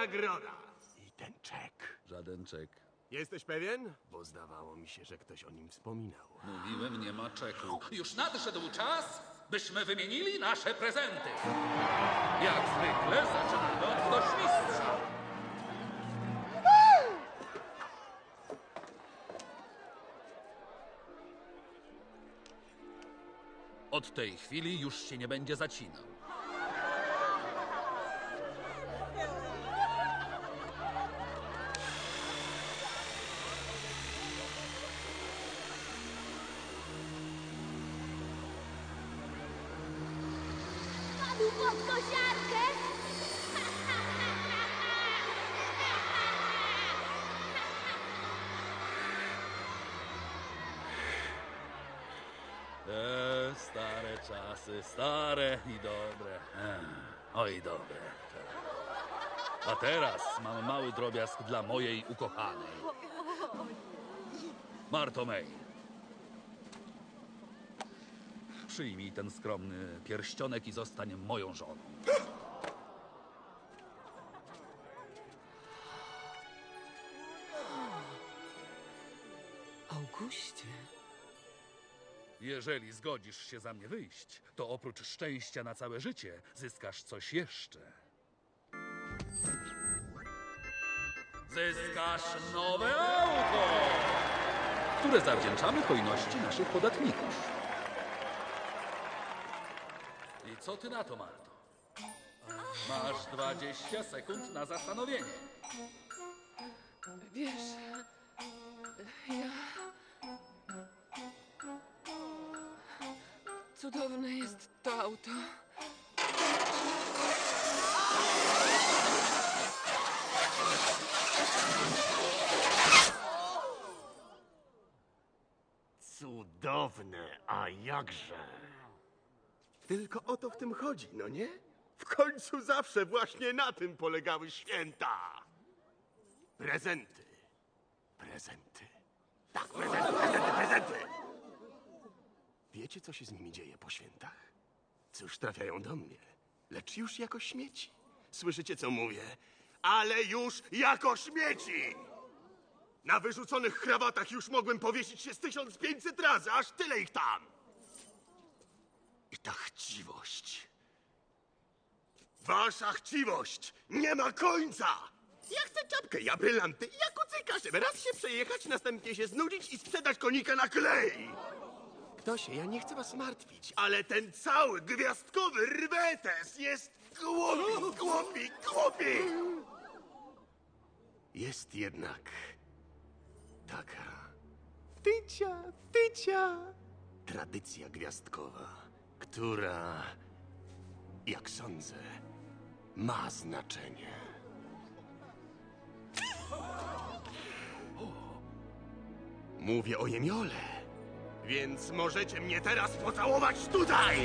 nagroda. I ten czek. Żaden czek. Jesteś pewien? Bo zdawało mi się, że ktoś o nim wspominał. Mówiłem, nie ma czeku. Już nadszedł czas, byśmy wymienili nasze prezenty. Jak zwykle zaczynamy od grośmistrza. Od tej chwili już się nie będzie zacinał. Padł pod kosiarkę! E, stare czasy, stare i dobre. Ech, oj, dobre. A teraz mam mały drobiazg dla mojej ukochanej. Marto May. Przyjmij ten skromny pierścionek i zostań moją żoną. Augustie, Jeżeli zgodzisz się za mnie wyjść, to oprócz szczęścia na całe życie zyskasz coś jeszcze. Zyskasz nowe auto, które zawdzięczamy hojności naszych podatników. Co ty na to, Marto? Masz 20 sekund na zastanowienie. wiesz, ja... Cudowne jest to auto. Cudowne, a jakże. Tylko o to w tym chodzi, no nie? W końcu zawsze właśnie na tym polegały święta. Prezenty. Prezenty. Tak, prezenty, prezenty, prezenty. Wiecie, co się z nimi dzieje po świętach? Cóż, trafiają do mnie, lecz już jako śmieci. Słyszycie, co mówię? Ale już jako śmieci! Na wyrzuconych krawatach już mogłem powiesić się z 1500 razy, aż tyle ich tam. I ta chciwość. Wasza chciwość nie ma końca! Ja chcę czapkę, ja brylanty, ja kucyka, żeby raz się przejechać, następnie się znudzić i sprzedać konika na klej! Ktosie, ja nie chcę was martwić, ale ten cały gwiazdkowy rwetes jest głupi, głupi, głupi! Jest jednak taka tycia, tycia tradycja gwiazdkowa, która, jak sądzę, ma znaczenie. Mówię o Jemiole, więc możecie mnie teraz pocałować tutaj!